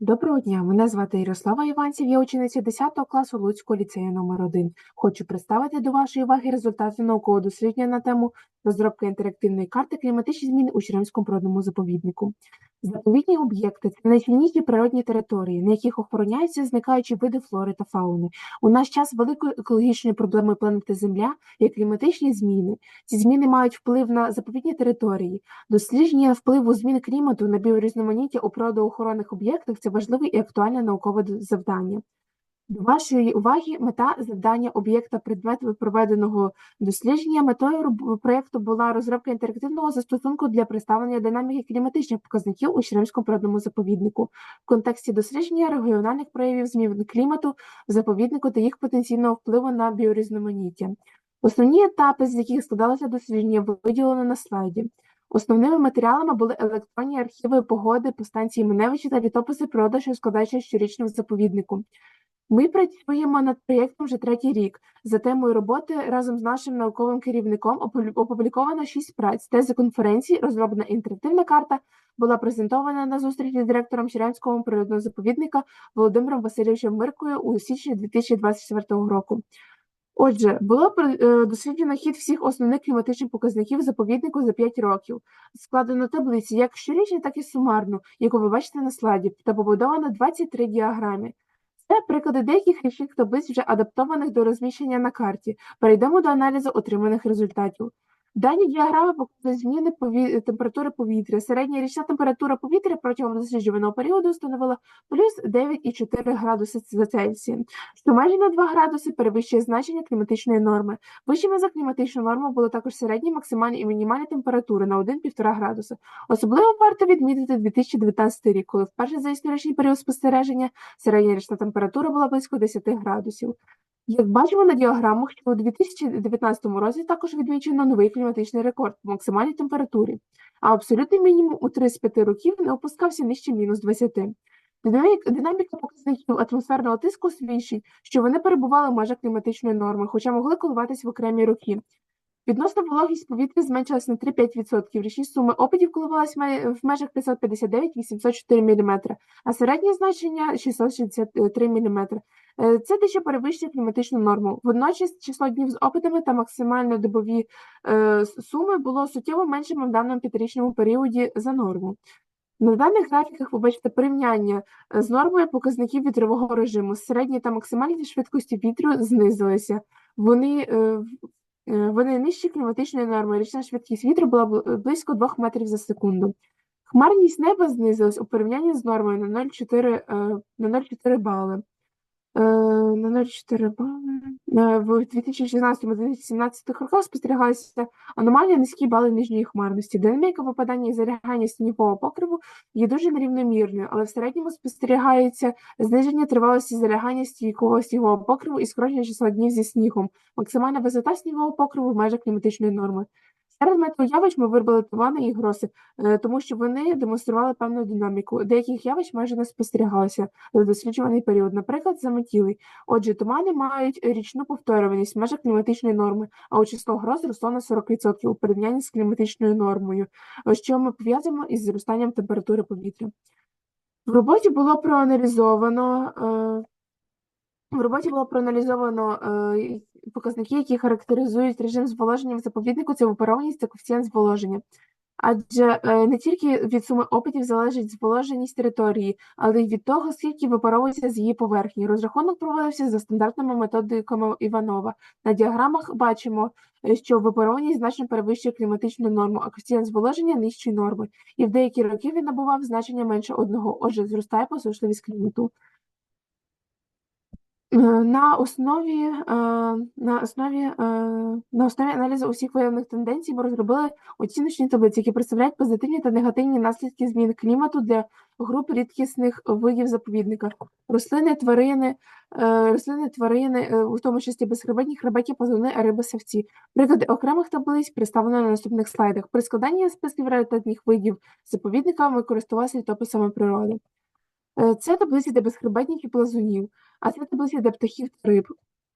Доброго дня, мене звати Ярослава Іванців, я учениця 10 класу Луцького ліцею номер 1 Хочу представити до вашої уваги результати наукового дослідження на тему розробка інтерактивної карти кліматичні зміни у Черемському природному заповіднику. Заповідні об'єкти це найцінніші природні території, на яких охороняються зникаючі види флори та фауни. У наш час великою екологічною проблемою планети Земля є кліматичні зміни. Ці зміни мають вплив на заповідні території. Дослідження впливу змін клімату на біорізноманіття у природоохоронних об'єктах це важливе і актуальне наукове завдання. До вашої уваги мета завдання об'єкта предмет проведеного дослідження. Метою проєкту була розробка інтерактивного застосунку для представлення динаміки кліматичних показників у Черемському природному заповіднику в контексті дослідження регіональних проявів змін клімату в заповіднику та їх потенційного впливу на біорізноманіття. Основні етапи, з яких складалося дослідження, виділено на слайді. Основними матеріалами були електронні архіви погоди по станції Миневичі та літописи природи, що складаються щорічно в заповіднику. Ми працюємо над проєктом вже третій рік. За темою роботи разом з нашим науковим керівником опубліковано шість праць. Тези конференції, розроблена інтерактивна карта, була презентована на зустрічі з директором Черемського природного заповідника Володимиром Васильовичем Миркою у січні 2024 року. Отже, було е, досліджено хід всіх основних кліматичних показників заповіднику за 5 років. Складено таблиці як щорічні, так і сумарну, яку ви бачите на слайді, та побудовано 23 діаграми. Це приклади деяких річних таблиць, вже адаптованих до розміщення на карті. Перейдемо до аналізу отриманих результатів. Дані діаграми показують зміни пові... температури повітря. Середня річна температура повітря протягом досліджуваного періоду становила плюс 9,4 градуси за Цельсієм, що майже на 2 градуси перевищує значення кліматичної норми. Вищими за кліматичну норму були також середні, максимальні і мінімальні температури на 1-1,5 градуса. Особливо варто відмітити 2019 рік, коли вперше за історичний період спостереження середня річна температура була близько 10 градусів. Як бачимо на діаграмах, що у 2019 році також відмічено новий кліматичний рекорд по максимальній температурі, а абсолютний мінімум у 35 років не опускався нижче мінус 20. Динаміка показників атмосферного тиску свідчить, що вони перебували в межах кліматичної норми, хоча могли коливатись в окремі роки. Відносно вологість повітря зменшилась на 3-5%. Річні суми опадів коливались в межах 559-804 мм, а середнє значення 663 мм. Е, Це дещо перевищує кліматичну норму. Водночас число днів з опадами та максимально добові е, суми було суттєво меншими в даному п'ятирічному періоді за норму. На даних графіках ви бачите порівняння е, з нормою показників вітрового режиму. Середні та максимальні швидкості вітру знизилися. Вони, вони нижчі кліматичної норми. Річна швидкість вітру була близько 2 метрів за секунду. Хмарність неба знизилась у порівнянні з нормою на 0,4 е, на 0,4 бали. Е, На 0,4 бали. Е, В 2016-2017 роках спостерігалися аномально низькі бали нижньої хмарності. Динаміка випадання і залягання снігового покриву є дуже нерівномірною, але в середньому спостерігається зниження тривалості залягання стійкого снігового покриву і скорочення числа днів зі снігом. Максимальна висота снігового покриву в межах кліматичної норми. Серед метеоявищ ми вибрали тумани і гроси, е, тому що вони демонстрували певну динаміку. Деяких явищ майже не спостерігалося за досліджуваний період, наприклад, заметілий. Отже, тумани мають річну повторюваність в межах кліматичної норми, а от число гроз росло на 40% у порівнянні з кліматичною нормою, е, що ми пов'язуємо із зростанням температури повітря. В роботі було проаналізовано. е, В роботі було проаналізовано показники, які характеризують режим зволоження в заповіднику, це випарованість та коефіцієнт зволоження. Адже е, не тільки від суми опитів залежить зволоженість території, але й від того, скільки випаровується з її поверхні. Розрахунок проводився за стандартними методиками Іванова. На діаграмах бачимо, е, що випарованість значно перевищує кліматичну норму, а коефіцієнт зволоження нижчої норми. І в деякі роки він набував значення менше одного. Отже, зростає посушливість клімату. Е, На основі, е, на основі, е, на основі аналізу усіх виявлених тенденцій ми розробили оціночні таблиці, які представляють позитивні та негативні наслідки змін клімату для груп рідкісних видів заповідника. Рослини, тварини, рослини, тварини, у тому числі безхребетні, хребеті, пазуни, риби, савці. Приклади окремих таблиць представлено на наступних слайдах. При складанні списків раритетних видів заповідника ми користувалися літописами природи. Це таблиці для безхребетних і плазунів, а це таблиця для птахів та риб.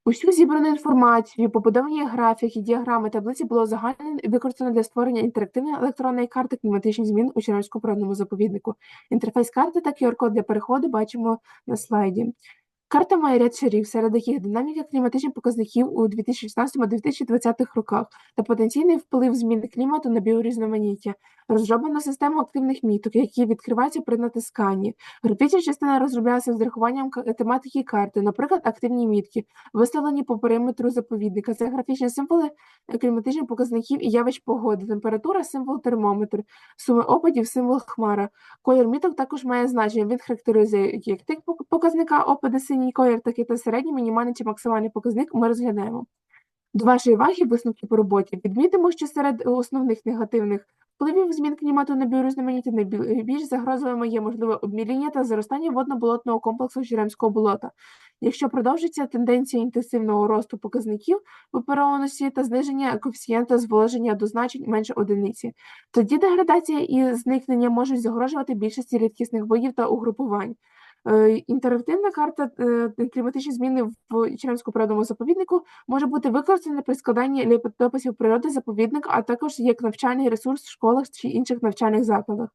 Усю зібрану інформацію, побудовані графіки, діаграми, таблиці було загально використано для створення інтерактивної електронної карти кліматичних змін у Чернівському природному заповіднику. Інтерфейс карти та QR-код для переходу бачимо на слайді. Карта має ряд шарів, серед яких динаміка кліматичних показників у 2016-2020 роках та потенційний вплив зміни клімату на біорізноманіття. Розроблена система активних міток, які відкриваються при натисканні. Графічна частина розроблялася з урахуванням к- тематики карти, наприклад, активні мітки, виставлені по периметру заповідника. Це графічні символи е, кліматичних показників і явищ погоди, температура, символ термометр, суми опадів, символ хмара. Колір міток також має значення. Він характеризує як тип показника опади синій колір, так і та середній, мінімальний чи максимальний показник ми розглядаємо. До вашої уваги висновки по роботі. Відмітимо, що серед основних негативних впливів змін клімату на біорізноманіття найбільш загрозливими є можливе обміління та зростання водно-болотного комплексу Черемського болота. Якщо продовжиться тенденція інтенсивного росту показників випарованості та зниження коефіцієнта зволоження до значень менше одиниці, тоді деградація і зникнення можуть загрожувати більшості рідкісних видів та угрупувань. Е, Інтерактивна карта е, кліматичні зміни в Черемському природному заповіднику може бути використана при складанні літописів природи заповідника, а також як навчальний ресурс в школах чи інших навчальних закладах.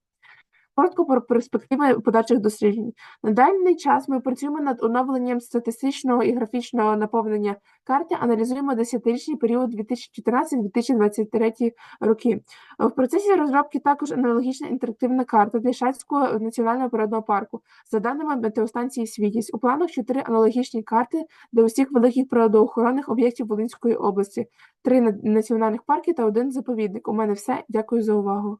Коротко про перспективи подальших досліджень. На даний час ми працюємо над оновленням статистичного і графічного наповнення карти, аналізуємо десятирічний період 2014-2023 роки. В процесі розробки також аналогічна інтерактивна карта для Шацького національного природного парку за даними метеостанції Світість. У планах чотири аналогічні карти для усіх великих природоохоронних об'єктів Волинської області, три національних парки та один заповідник. У мене все. Дякую за увагу.